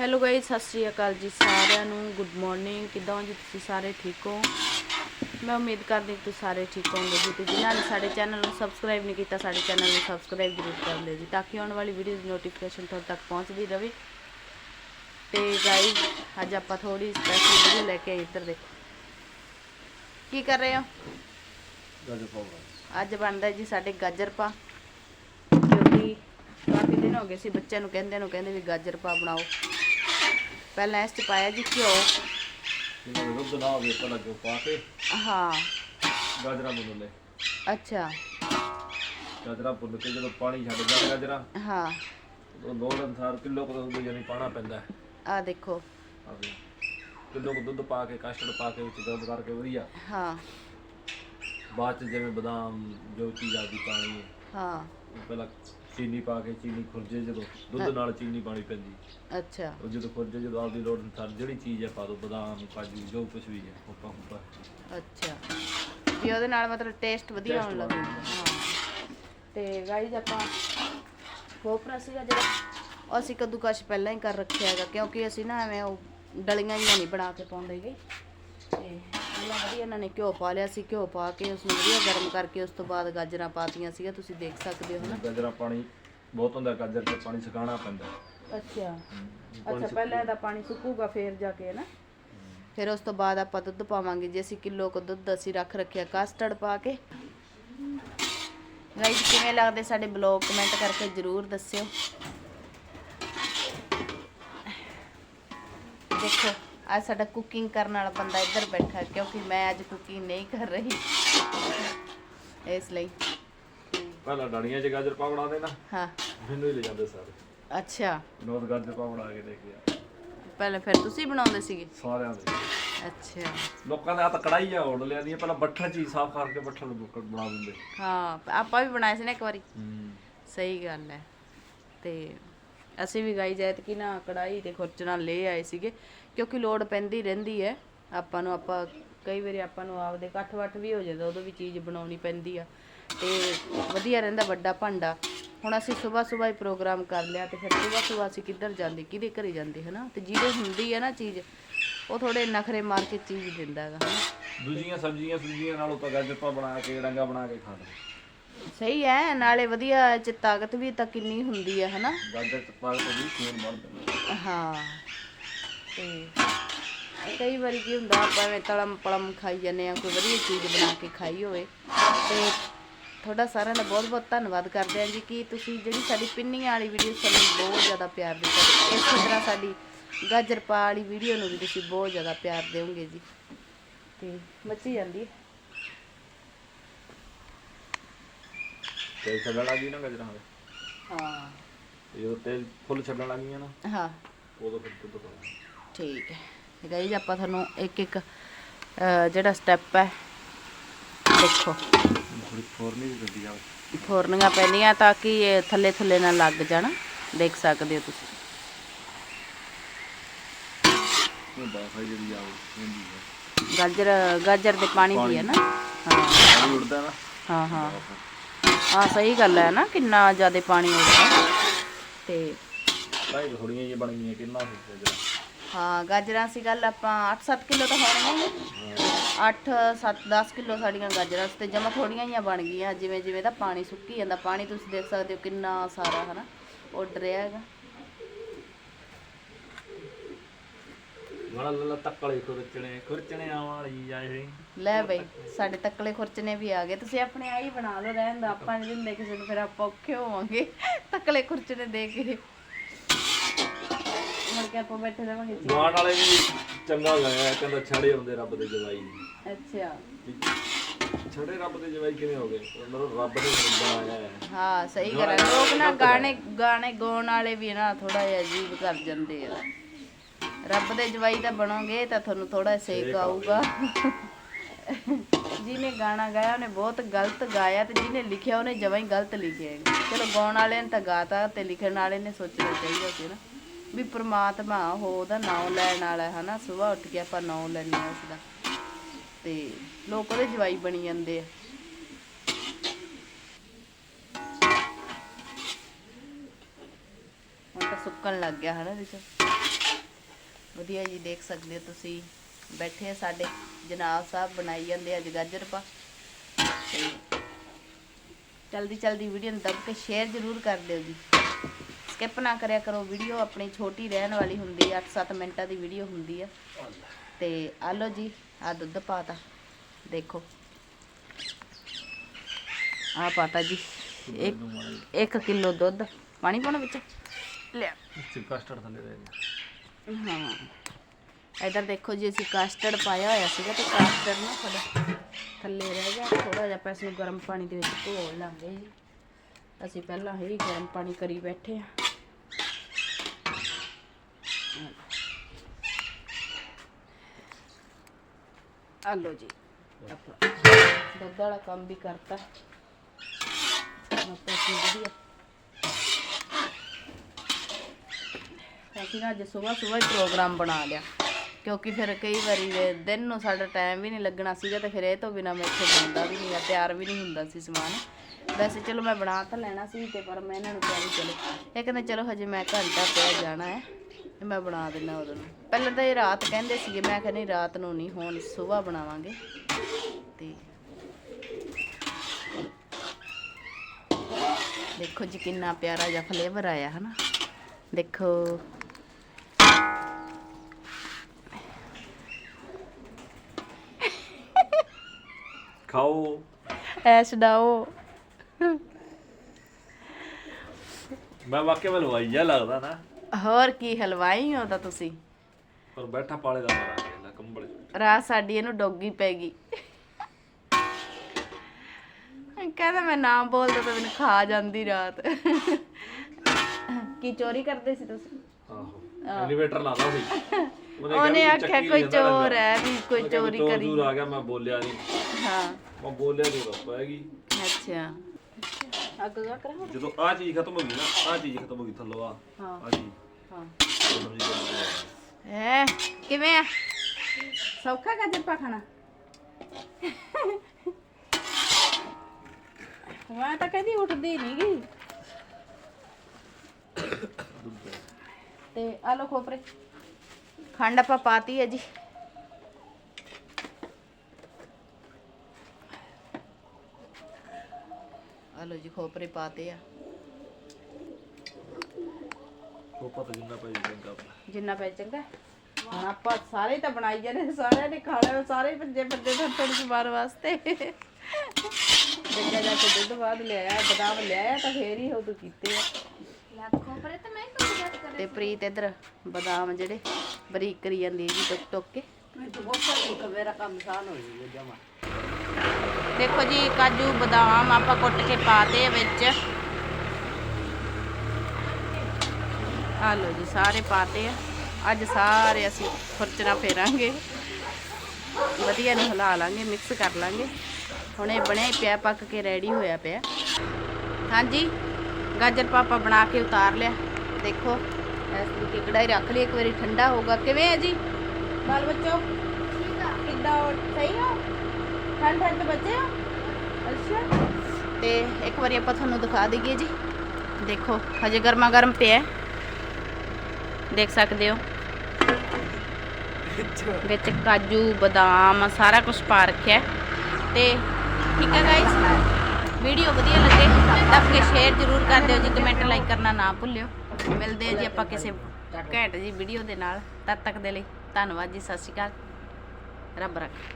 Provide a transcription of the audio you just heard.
Hello guys ਸਤਿ ਸ਼੍ਰੀ ਅਕਾਲ ਜੀ ਸਾਰਿਆਂ ਨੂੰ। ਗੁੱਡ ਮਾਰਨਿੰਗ ਕਿੱਦਾਂ ਹੋ ਜੀ ਤੁਸੀਂ ਸਾਰੇ ਠੀਕ ਹੋ? ਮੈਂ ਉਮੀਦ ਕਰਦੀ ਹਾਂ ਕਿ ਤੁਸੀਂ ਸਾਰੇ ਠੀਕ ਹੋਵੋਗੇ ਜੀ। ਤੇ ਜਿਨ੍ਹਾਂ ਨੇ ਸਾਡੇ ਚੈਨਲ ਨੂੰ ਸਬਸਕ੍ਰਾਈਬ ਨਹੀਂ ਕੀਤਾ ਸਾਡੇ ਚੈਨਲ ਨੂੰ ਸਬਸਕ੍ਰਾਈਬ ਜ਼ਰੂਰ ਕਰ ਲਿਓ ਜੀ ਤਾਂ ਕਿ ਆਉਣ ਵਾਲੀ ਵੀਡੀਓ ਦੀ ਨੋਟੀਫਿਕੇਸ਼ਨ ਤੁਹਾਡੇ ਤੱਕ ਪਹੁੰਚਦੀ ਰਹੇ ਤੇ ਗਾਇਸ ਅੱਜ ਆਪਾਂ ਥੋੜੀ ਸਪੈਸ਼ਲ ਵੀਡੀਓ ਲੈ ਕੇ ਆਏ ਇੱਧਰ ਦੇ ਕੀ ਕਰ ਰਹੇ ਹੋ? ਗਾਜਰ ਅੱਜ ਬਣਦਾ ਜੀ ਸਾਡੇ ਗਾਜਰ ਪਾ। ਕਿਉਂਕਿ ਕਾਫੀ ਦਿਨ ਹੋ ਗਏ ਸੀ ਬੱਚਿਆਂ ਨੂੰ ਕਹਿੰਦੇ ਨੂੰ ਕਹਿੰਦੇ ਵੀ ਗਾਜਰ ਪਾ ਬਣਾਓ। ਪਹਿਲਾਂ ਇਸ ਚ ਪਾਇਆ ਜੀ ਘਿਓ। ਦੇ ਦੁੱਧ ਨਾ ਹੋਵੇ ਪਹਿਲਾਂ ਜੋ ਪਾ ਕੇ ਹਾਂ। ਗਾਜਰਾਂ ਭੁੰਨ ਲੈ ਅੱਛਾ। ਗਾਜਰਾਂ ਭੁੰਨ ਕੇ ਜਦੋਂ ਪਾਣੀ ਛੱਡ ਗਿਆ ਗਾਜਰਾਂ ਹਾਂ। ਉਹ ਲੋੜ ਅਨਸਾਰ ਕਿਲੋ ਕੁ ਦੁੱਧ ਜਾਨੀ ਪਾਣਾ ਪੈਂਦਾ ਹੈ। ਆ ਦੇਖੋ। ਕਿਲੋ ਕੁ ਦੁੱਧ ਪਾ ਕੇ ਕਸਟਰਡ ਪਾ ਕੇ ਵਿੱਚ ਗਰਮ ਕਰਕੇ ਵਧੀਆ। ਹਾਂ। ਬਾਅਦ ਚ ਜਿਵੇਂ ਬਦਾਮ ਜੋ ਚੀਜ਼ ਆਦੀ ਪਾਣੀ ਹੈ ਹਾਂ। ਉਹ ਪਹਿਲਾਂ ਚੀਨੀ ਪਾ ਕੇ ਚੀਨੀ ਖੁਰਜੇ ਜਦੋਂ ਦੁੱਧ ਨਾਲ ਚੀਨੀ ਪਾਣੀ ਪੈਂਦੀ। ਅੱਛਾ। ਉਹ ਜਦੋਂ ਖੁਰਜੇ ਜਦੋਂ ਆਪਦੀ ਲੋੜ ਅਨਸਾਰ ਜਿਹੜੀ ਚੀਜ਼ ਹੈ ਪਾ ਦੋ ਬਦਾਮ ਕਾਜੂ ਜੋ ਕੁਝ ਵੀ ਹੈ ਉਹ ਪਾ ਅੱਛਾ। ਵੀ ਉਹਦੇ ਨਾਲ ਮਤਲਬ ਟੇਸਟ ਵਧੀਆ ਆਉਣ ਲੱਗ ਜਾਂਦਾ। ਹਾਂ। ਤੇ ਗਾਈਜ਼ ਆਪਾਂ ਕੋਪਰਾ ਸੀਗਾ ਜਿਹੜਾ ਅਸੀਂ ਕੱਦੂਕਸ਼ ਪਹਿਲਾਂ ਹੀ ਕਰ ਰੱਖਿਆ ਹੈਗਾ ਕਿਉਂਕਿ ਅਸੀਂ ਨਾ ਐਵੇਂ ਉਹ ਡਲੀਆਂ ਜਿਹੀਆਂ ਨਹੀਂ ਬਣਾ ਕੇ ਪਾਉਂਦੇਗੇ ਤੇ ਪਹਿਲਾਂ ਵਧੀਆ ਇਹਨਾਂ ਨੇ ਘਿਓ ਪਾ ਲਿਆ ਸੀ ਘਿਓ ਪਾ ਕੇ ਉਸ ਨੂੰ ਵਧੀਆ ਗਰਮ ਕਰਕੇ ਉਸ ਤੋਂ ਬਾਅਦ ਗਾਜਰਾਂ ਪਾਤੀਆਂ ਸੀਗਾ ਤੁਸੀਂ ਦੇਖ ਸਕਦੇ ਹੋ ਨਾ। ਗਾਜਰਾਂ ਪਾਣੀ ਬਹੁਤ ਹੁੰਦਾ ਗਾਜਰ ਤੇ ਪਾਣੀ ਸੁਕਾਉਣਾ ਪੈਂਦਾ। ਅੱਛਾ। ਅੱਛਾ ਪਹਿਲਾਂ ਇਹਦਾ ਪਾਣੀ ਸੁੱਕੂਗਾ ਫੇਰ ਜਾ ਕੇ ਨਾ ਫਿਰ ਉਸ ਤੋਂ ਬਾਅਦ ਆਪਾਂ ਦੁੱਧ ਪਾਵਾਂਗੇ ਜੇ ਅਸੀਂ ਕਿਲੋ ਕੁ ਦੁੱਧ ਅਸੀਂ ਰੱਖ ਰੱਖਿਆ ਕਸਟਰਡ ਪਾ ਕੇ। ਗਾਈਸ ਕਿਵੇਂ ਲੱਗਦੇ ਸਾਡੇ ਬਲੌਗ ਕਮੈਂਟ ਕਰਕੇ ਜਰੂਰ ਦੱਸਿਓ। ਦੇਖੋ। ਅੱਜ ਸਾਡਾ ਕੁਕਿੰਗ ਕਰਨ ਵਾਲਾ ਬੰਦਾ ਇੱਧਰ ਬੈਠਾ ਕਿਉਂਕਿ ਮੈਂ ਅੱਜ ਕੁਕਿੰਗ ਨਹੀਂ ਕਰ ਰਹੀ। ਇਸ ਲਈ। ਪਹਿਲਾਂ ਡਾਣੀਆਂ 'ਚ ਗਾਜਰ ਪਾ ਬਣਾ ਦੇਣਾ। ਹਾਂ। ਮੈਨੂੰ ਹੀ ਲੈ ਜਾਂਦੇ ਸਾਰੇ। ਅੱਛਾ। ਨੋਟ ਗਾਜਰ ਪਾ ਬਣਾ ਕੇ ਲੈ ਕੇ ਆ। ਪਹਿਲਾਂ ਫਿਰ ਤੁਸੀਂ ਬਣਾਉਂਦੇ ਸੀਗੇ? ਸਾਰਿਆਂ ਦੇ। ਅੱਛਾ। ਲੋਕਾਂ ਨੇ ਆ ਤਾਂ ਕੜਾਈ ਆ। ਹੋੜ ਲਿਆਂਦੀ ਪਹਿਲਾਂ ਬੱਠਲ ਚੀਜ਼ ਸਾਫ਼ ਕਰਕੇ ਬੱਠਲ ਨੂੰ ਬੁੱਕਰ ਬਣਾ ਦਿੰਦੇ। ਹਾਂ ਆਪਾਂ ਵੀ ਬਣਾਏ ਸੀ ਨਾ ਇੱਕ ਵਾਰੀ। ਹੂੰ। ਸਹੀ ਗੱਲ ਹੈ। ਤੇ ਅਸੀਂ ਵੀ ਗਾਈ ਜਾਇਤ ਕਿ ਨਾ ਕੜਾਈ ਤੇ ਖੁਰਚਣਾ ਲੈ ਆਏ ਸੀਗੇ, ਕਿਉਂਕਿ ਲੋੜ ਪੈਂਦੀ ਰਹਿੰਦੀ ਹੈ। ਆਪਾਂ ਨੂੰ, ਆਪਾਂ ਕਈ ਵਾਰੀ ਆਪਾਂ ਨੂੰ ਆਪਦੇ ਇਕੱਠ ਵੱਠ ਵੀ ਹੋ ਜਾਂਦਾ, ਉਦੋਂ ਵੀ ਚੀਜ਼ ਬਣਾਉਣੀ ਪੈਂਦੀ ਆ। ਤੇ ਵਧੀਆ ਰਹਿੰਦਾ ਵੱਡਾ ਭਾਂਡਾ। ਹੁਣ ਅਸੀਂ ਸਵੇਰ ਸਵੇਰ ਹੀ ਪ੍ਰੋਗਰਾਮ ਕਰ ਲਿਆ ਤੇ ਫਿਰ ਸਵੇਰ ਸਵੇਰ ਅਸੀਂ ਕਿੱਧਰ ਜਾਂਦੇ, ਕਿਹਦੇ ਘਰੇ ਜਾਂਦੇ, ਹਨਾ? ਤੇ ਜਿਹਦੇ ਹੁੰਦੀ ਹੈ ਨਾ ਚੀਜ਼, ਉਹ ਥੋੜੇ ਨਖਰੇ ਮਾਰ ਕੇ ਚੀਜ਼ ਦਿੰਦਾ ਹੈਗਾ, ਹਨਾ? ਦੂਜੀਆਂ ਸਬਜ਼ੀਆਂ ਸੁਬਜ਼ੀਆਂ ਨਾਲੋਂ ਤਾਂ ਗਾਜਰ ਬਣਾ ਕੇ, ਡੰਗਾ ਬਣਾ ਕੇ ਖਾ ਸਹੀ ਹੈ ਨਾਲੇ ਵਧੀਆ ਚ ਤਾਕਤ ਵੀ ਤਾਂ ਕਿੰਨੀ ਹੁੰਦੀ ਹੈ ਹਨਾ? ਗਾਜਰ ਵੀ ਖੂਨ ਹਾਂ ਤੇ ਕਈ ਵਾਰੀ ਕੀ ਹੁੰਦਾ ਆਪਾਂ ਐਵੇਂ ਤਲਮ ਪਲਮ ਖਾਈ ਜਾਂਦੇ ਆ ਕੋਈ ਵਧੀਆ ਚੀਜ਼ ਬਣਾ ਕੇ ਖਾਈ ਹੋਵੇ। ਤੇ ਤੁਹਾਡਾ ਸਾਰਿਆਂ ਦਾ ਬਹੁਤ ਬਹੁਤ ਧੰਨਵਾਦ ਕਰਦੇ ਆ ਜੀ ਕਿ ਤੁਸੀਂ ਜਿਹੜੀ ਸਾਡੀ ਪਿੰਨੀਆਂ ਵਾਲੀ ਵੀਡੀਓ ਸਾਨੂੰ ਬਹੁਤ ਜ਼ਿਆਦਾ ਪਿਆਰ ਦਿੱਤਾ। ਇਸੇ ਤਰ੍ਹਾਂ ਸਾਡੀ ਗਾਜਰ ਪਾ ਵਾਲੀ ਵੀਡੀਓ ਨੂੰ ਵੀ ਤੁਸੀਂ ਬਹੁਤ ਜ਼ਿਆਦਾ ਪਿਆਰ ਦਿਓਗੇ ਜੀ। ਤੇ ਮੱਚੀ ਜਾਂਦੀ ਹੈ। ਤੇਲ ਛੱਡਣ ਲੱਗੀ ਨਾ ਗਾਜਰਾਂ ਦੇ। ਹਾਂ। ਤੇ ਜਦੋਂ ਤੇਲ ਫੁੱਲ ਛੱਡਣ ਲੱਗੀਆਂ ਨਾ ਹਾਂ। ਉਦੋਂ ਫਿਰ ਦੁੱਧ ਪਾਉਣਾ। ਠੀਕ ਹੈ। ਗਾਈਜ਼ ਆਪਾਂ ਤੁਹਾਨੂੰ ਇੱਕ ਇੱਕ ਅਹ, ਜਿਹੜਾ ਸਟੈਪ ਹੈ ਦੇਖੋ। ਥੋੜੀ ਫੋਰਨੀ ਵੀ ਗੱਡੀ ਆਵੇ ਫੋਰਨੀਆਂ ਪੈਂਦੀਆਂ ਤਾਂ ਕਿ ਇਹ ਥੱਲੇ ਥੱਲੇ ਨਾ ਲੱਗ ਜਾਣ। ਦੇਖ ਸਕਦੇ ਹੋ ਤੁਸੀਂ। ਉਹ ਬਾਫਾ ਜਿਹੜੀ ਆਵੇ ਹੁੰਦੀ ਹੈ ਗਾਜਰ ਗਾਜਰ ਦੇ ਪਾਣੀ ਦੀ ਹੈ ਨਾ। ਹਾਂ। ਪਾਣੀ ਉੱਡਦਾ ਨਾ। ਹਾਂ ਹਾਂ। ਹਾਂ ਸਹੀ ਗੱਲ ਹੈ ਨਾ ਕਿੰਨਾ ਜ਼ਿਆਦਾ ਪਾਣੀ ਉੱਡਦਾ ਤੇ ਭਾਈ ਥੋੜੀਆਂ ਜਿਹੀਆਂ ਬਣ ਗਈਆਂ ਕਿੰਨਾ ਸੀ ਗਾਜਰਾਂ? ਹਾਂ ਗਾਜਰਾਂ ਸੀ ਗੱਲ ਆਪਾਂ 8-7 ਕਿਲੋ ਤਾਂ ਹੋਣੀਆਂ ਹੀ। 8-7 10 ਕਿਲੋ ਸਾਡੀਆਂ ਗਾਜਰਾਂ ਸੀ ਤੇ ਜਮਾ ਥੋੜੀਆਂ ਜਿਹੀਆਂ ਬਣ ਗਈਆਂ। ਜਿਵੇਂ ਜਿਵੇਂ ਦਾ ਪਾਣੀ ਸੁੱਕੀ ਜਾਂਦਾ ਪਾਣੀ ਤੁਸੀਂ ਦੇਖ ਸਕਦੇ ਹੋ ਕਿੰਨਾ ਸਾਰਾ ਹਨਾ ਉੱਡ ਰਿਹਾ ਹੈਗਾ। ਗਾਣਾ ਲੱਲਾ ਤੱਕਲੇ ਖੁਰਚਣੇ ਖੁਰਚਣਿਆਂ ਵਾਲੀ ਲੈ ਬਈ ਸਾਡੇ ਤੱਕਲੇ ਖੁਰਚਨੇ ਵੀ ਆ ਗਏ। ਤੁਸੀਂ ਆਪਣੇ ਆਈ ਬਣਾ ਲਓ ਰਹਿਣ ਦਾ ਆਪਾਂ ਨਹੀਂ ਦਿੰਦੇ ਕਿਸੇ ਨੂੰ ਫਿਰ ਆਪਾਂ ਔਖੇ ਹੋਵਾਂਗੇ। ਤੱਕਲੇ ਖੁਰਚਨੇ ਦੇ ਕੇ। ਮੁੜ ਕੇ ਆਪਾਂ ਬੈਠੇ ਰਹਾਂਗੇ ਜੀ। ਗਾਣ ਵਾਲੇ ਵੀ ਚੰਗਾ ਗਾਇਆ ਕਹਿੰਦਾ ਛੜੇ ਹੁੰਦੇ ਰੱਬ ਦੇ ਜਵਾਈ ਅੱਛਾ। ਛੜੇ ਰੱਬ ਦੇ ਜਵਾਈ ਕਿਵੇਂ ਹੋ ਗਏ? ਮਤਲਬ ਰੱਬ ਨੇ ਬਣਾਇਆ ਹੈ? ਹਾਂ ਸਹੀ ਗੱਲ ਹੈ। ਲੋਕ ਨਾ ਗਾਣੇ ਗਾਣੇ ਗਾਉਣ ਵਾਲੇ ਵੀ ਨਾ ਥੋੜਾ ਜਿਹਾ ਅਜੀਬ ਕਰ ਜਾਂਦੇ ਆ। ਰੱਬ ਦੇ ਜਵਾਈ ਤਾਂ ਬਣੋਗੇ ਤਾਂ ਤੁਹਾਨੂੰ ਥੋੜਾ ਸੇਕ ਆਊਗਾ। ਜਿਹਨੇ ਗਾਣਾ ਗਾਇਆ ਉਹਨੇ ਬਹੁਤ ਗਲਤ ਗਾਇਆ ਤੇ ਜਿਹਨੇ ਲਿਖਿਆ ਉਹਨੇ ਜਮਾਂ ਹੀ ਗਲਤ ਲਿਖਿਆ ਹੈ। ਚਲੋ ਗਾਉਣ ਵਾਲੇ ਨੇ ਤਾਂ ਗਾਤਾ ਤੇ ਲਿਖਣ ਵਾਲੇ ਨੇ ਸੋਚਣਾ ਚਾਹੀਦਾ ਸੀ ਨਾ। ਵੀ ਪ੍ਰਮਾਤਮਾ ਉਹ ਉਹਦਾ ਨਾਮ ਲੈਣ ਵਾਲਾ ਹੈ ਹਨਾ? ਸਵੇਰ ਉੱਠ ਕੇ ਆਪਾਂ ਨਾਮ ਲੈਣੇ ਆ ਉਸਦਾ। ਤੇ ਲੋਕ ਉਹਦੇ ਜਵਾਈ ਬਣੀ ਜਾਂਦੇ ਆ। ਹੁਣ ਤਾਂ ਸੁੱਕਣ ਲੱਗ ਗਿਆ ਹਨਾ ਇਹਦੇ ਚ ਵਧੀਆ ਜੀ, ਦੇਖ ਸਕਦੇ ਹੋ ਤੁਸੀਂ। ਬੈਠੇ ਸਾਡੇ, ਜਨਾਬ ਸਾਹਿਬ ਬਣਾਈ ਜਾਂਦੇ ਅੱਜ ਗਾਜਰ ਪਾ। ਤੇ ਜਲਦੀ ਜਲਦੀ ਵੀਡੀਓ ਨੂੰ ਦੱਬ ਕੇ ਸ਼ੇਅਰ ਜ਼ਰੂਰ ਕਰ ਦਿਓ ਜੀ। ਸਕਿਪ ਨਾ ਕਰਿਆ ਕਰੋ, ਵੀਡੀਓ ਆਪਣੀ ਛੋਟੀ ਰਹਿਣ ਵਾਲੀ ਹੁੰਦੀ ਆ 8-7 ਮਿੰਟਾਂ ਦੀ ਵੀਡੀਓ ਹੁੰਦੀ ਆ। ਤੇ ਆ ਲਓ ਜੀ ਆ ਦੁੱਧ ਪਾਤਾ, ਦੇਖੋ। ਆ ਪਾਤਾ ਜੀ, ਇੱਕ 1 ਕਿਲੋ ਦੁੱਧ। ਪਾਣੀ ਪਾਉਣਾ ਵਿੱਚ? ਲਿਆ। ਕਸਟਰਡ ਥੱਲੇ ਰਹਿ ਗਿਆ। ਹਾਂ ਇਧਰ ਦੇਖੋ ਜੀ ਅਸੀਂ ਕਾਸਟਰਡ ਪਾਇਆ ਹੋਇਆ ਸੀਗਾ ਤੇ ਕਾਸਟਰਡ ਨਾ ਸਾਡਾ ਥੱਲੇ ਰਹਿ ਗਿਆ ਥੋੜਾ ਜਿਹਾ ਆਪਾਂ ਇਸ ਨੂੰ ਗਰਮ ਪਾਣੀ ਦੇ ਵਿੱਚ ਘੋਲ ਲਾਂਗੇ ਜੀ ਅਸੀਂ ਪਹਿਲਾਂ ਹੀ ਗਰਮ ਪਾਣੀ ਕਰੀ ਬੈਠੇ ਆ ਆ ਲਓ ਜੀ ਆਪਣਾ ਦੁੱਧ ਵਾਲਾ ਕੰਮ ਵੀ ਕਰਤਾ ਆਪਾਂ ਕੀ ਵਧੀਆ ਅਸੀਂ ਨਾ ਅੱਜ ਸਵੇਰ ਸਵੇਰ ਹੀ ਪ੍ਰੋਗਰਾਮ ਬਣਾ ਲਿਆ। ਕਿਉਂਕਿ ਫਿਰ ਕਈ ਵਾਰੀ ਦਿਨ ਨੂੰ ਸਾਡਾ ਟਾਈਮ ਵੀ ਨਹੀਂ ਲੱਗਣਾ ਸੀਗਾ, ਤੇ ਫਿਰ ਇਹ ਤੋਂ ਬਿਨਾ ਮੈਂ ਇੱਥੇ ਬਣਦਾ ਵੀ ਨਹੀਂ ਆ ਤਿਆਰ ਵੀ ਨਹੀਂ ਹੁੰਦਾ ਸੀ ਸਮਾਨ। ਵੈਸੇ ਚਲੋ ਮੈਂ ਬਣਾ ਤਾਂ ਲੈਣਾ ਸੀ ਤੇ ਪਰ ਮੈਂ ਇਹਨਾਂ ਨੂੰ ਕਿਹਾ ਵੀ ਚਲੋ। ਇਹ ਕਹਿੰਦੇ ਚਲੋ ਹਜੇ ਮੈਂ ਘੰਟਾ ਪਿਆ ਜਾਣਾ ਹੈ, ਤੇ ਮੈਂ ਬਣਾ ਦਿੰਦਾ ਉਦੋਂ ਨੂੰ। ਪਹਿਲਾਂ ਤਾਂ ਇਹ ਰਾਤ ਕਹਿੰਦੇ ਸੀਗੇ, ਮੈਂ ਕਹਿੰਦੀ ਰਾਤ ਨੂੰ ਨਹੀਂ, ਹੁਣ ਸਵੇਰ ਬਣਾਵਾਂਗੇ। ਤੇ ਦੇਖੋ ਜੀ ਕਿੰਨਾ ਪਿਆਰਾ ਜਿਹਾ ਫਲੇਵਰ ਆਇਆ, ਹਨਾ? ਦੇਖੋ। ਖਾਓ ਐਸ਼ ਡਾਓ ਮੈਂ ਵਾਕਿਆ ਮੈਨੂੰ ਆਈ ਜਾ ਲੱਗਦਾ ਨਾ ਹੋਰ ਕੀ ਹਲਵਾਈ ਹੋ ਤਾਂ ਤੁਸੀਂ ਪਰ ਬੈਠਾ ਪਾਲੇ ਦਾ ਮਾਰਾ ਵੇਲਾ ਕੰਬਲ ਚ। ਰਾਤ ਸਾਡੀ ਇਹਨੂੰ ਡੋਗੀ ਪੈ ਗਈ ਕਹਿੰਦਾ ਮੈਂ ਨਾਮ ਬੋਲਦਾ ਤਾਂ ਮੈਨੂੰ ਖਾ ਜਾਂਦੀ ਰਾਤ ਕੀ ਚੋਰੀ ਕਰਦੇ ਸੀ ਤੁਸੀਂ ਆਹੋ ਐਲੀਵੇਟਰ ਲਾਦਾ ਸੀ ਉਹਨੇ ਆਖਿਆ ਕੋਈ ਚੋਰ। ਹੈ ਵੀ ਕੋਈ ਚੋਰੀ ਕਰੀ ਚੂਰ ਆ ਗਿਆ ਮੈਂ ਬੋਲਿਆ ਨਹੀਂ। ਹਾਂ। ਮੈਂ ਬੋਲਿਆ ਨਹੀਂ ਰੁੱਪ ਹੈਗੀ ਅੱਛਾ। ਅੱਗ ਗਾ ਕਰਾਂ ਜਦੋਂ ਆ ਚੀਜ਼ ਖਤਮ ਹੋ ਗਈ ਨਾ ਆ ਚੀਜ਼ ਖਤਮ ਹੋ ਗਈ ਥੱਲੋਂ ਆ। ਹਾਂ। ਆ ਚੀਜ਼। ਹਾਂ। ਹੈ ਕਿਵੇਂ ਆ? ਸੌਖਾ ਗਾਜਰ ਪਾ ਖਾਣਾ? ਮੈਂ ਤਾਂ ਕਹਿੰਦੀ ਉੱਠਦੀ ਨਹੀਂ ਗਈ ਤੇ ਆ ਲੋ ਖੋਪਰੇ। ਖੰਡ ਆਪਾਂ ਪਾਤੀ ਹੈ ਜੀ। ਆ ਲੋ ਜੀ ਖੋਪਰੇ ਪਾਤੇ ਆ। ਉਹ ਪਤਾ ਜਿੰਨਾ ਪਈ ਚੰਗਾ ਆਪਣਾ। ਜਿੰਨਾ ਪੈ ਚੰਗਾ ਹੁਣ ਆਪਾਂ ਸਾਰੇ ਤਾਂ ਬਣਾਈ ਜਾਂਦੇ ਸਾਰਿਆਂ ਨੇ ਖਾਣਾ ਸਾਰੇ ਪੰਜੇ ਪੰਜੇ ਤੋਂ ਥੋੜੀ ਜਿਹੀ ਮਾਰ ਵਾਸਤੇ। ਜੱਗਾ ਜਾ ਕੇ ਦੁੱਧ ਬਾਅਦ ਲਿਆਇਆ ਬਦਾਮ ਲਿਆਇਆ ਤਾਂ ਫੇਰ ਹੀ ਉਹ ਤੂੰ ਕੀਤੇ ਆ। ਤੇ ਪ੍ਰੀਤ ਇਧਰ ਬਦਾਮ ਜਿਹੜੇ ਬਰੀਕ ਕਰੀ ਜਾਂਦੀ ਜੀ ਟੁੱਕ ਟੁੱਕ ਕੇ। ਦੇਖੋ ਜੀ, ਕਾਜੂ, ਬਦਾਮ ਆਪਾਂ ਕੁੱਟ ਕੇ ਪਾਤੇ ਵਿੱਚ। ਆ ਲਓ ਜੀ, ਸਾਰੇ ਪਾਤੇ ਆ। ਅੱਜ ਸਾਰੇ ਅਸੀਂ ਖੁਰਚਣਾ ਫੇਰਾਂਗੇ। ਵਧੀਆ ਨੂੰ ਹਿਲਾ ਲਾਂਗੇ ਮਿਕਸ ਕਰ ਲਾਂਗੇ। ਹੁਣ ਇਹ ਬਣਿਆ ਪਿਆ, ਪੱਕ ਕੇ ਰੈਡੀ ਹੋਇਆ ਪਿਆ। ਹਾਂਜੀ, ਗਾਜਰ ਪਾਪਾ ਬਣਾ ਕੇ ਉਤਾਰ ਲਿਆ। ਦੇਖੋ। ਇਸ ਤਰੀਕੇ ਕੜਾਈ ਰੱਖ ਲਈ ਇੱਕ ਵਾਰੀ ਠੰਡਾ ਹੋਊਗਾ। ਕਿਵੇਂ ਹੈ ਜੀ? ਬਾਲ ਬੱਚੋ ਕਿੱਦਾਂ ਹੋ? ਸਹੀ ਹੋ? ਠੰਡ ਠੰਡ ਬੱਚੇ ਹੋ? ਅੱਛਾ। ਤੇ ਇੱਕ ਵਾਰੀ ਆਪਾਂ ਤੁਹਾਨੂੰ ਦਿਖਾ ਦਈਏ ਜੀ। ਦੇਖੋ ਹਜੇ ਗਰਮਾ ਗਰਮ ਪਿਆ ਹੈ। ਦੇਖ ਸਕਦੇ ਹੋ। ਵਿੱਚ ਕਾਜੂ ਬਦਾਮ ਸਾਰਾ ਕੁਝ ਪਾ ਰੱਖਿਆ। ਤੇ ਠੀਕ ਹੈ ਗਾਇਸ ਵੀਡੀਓ ਵਧੀਆ ਲੱਗੇ ਦੱਬ ਕੇ ਸ਼ੇਅਰ ਜ਼ਰੂਰ ਕਰ ਦਿਓ ਜੀ ਕਮੈਂਟ ਲਾਈਕ ਕਰਨਾ ਨਾ ਭੁੱਲਿਓ। ਮਿਲਦੇ ਹਾਂ ਜੀ, ਆਪਾਂ ਕਿਸੇ ਘੈਂਟ ਜੀ ਵੀਡੀਓ ਦੇ ਨਾਲ। ਤਦ ਤੱਕ ਦੇ ਲਈ ਧੰਨਵਾਦ ਜੀ, ਸਤਿ ਸ਼੍ਰੀ ਅਕਾਲ। ਰੱਬ ਰੱਖ।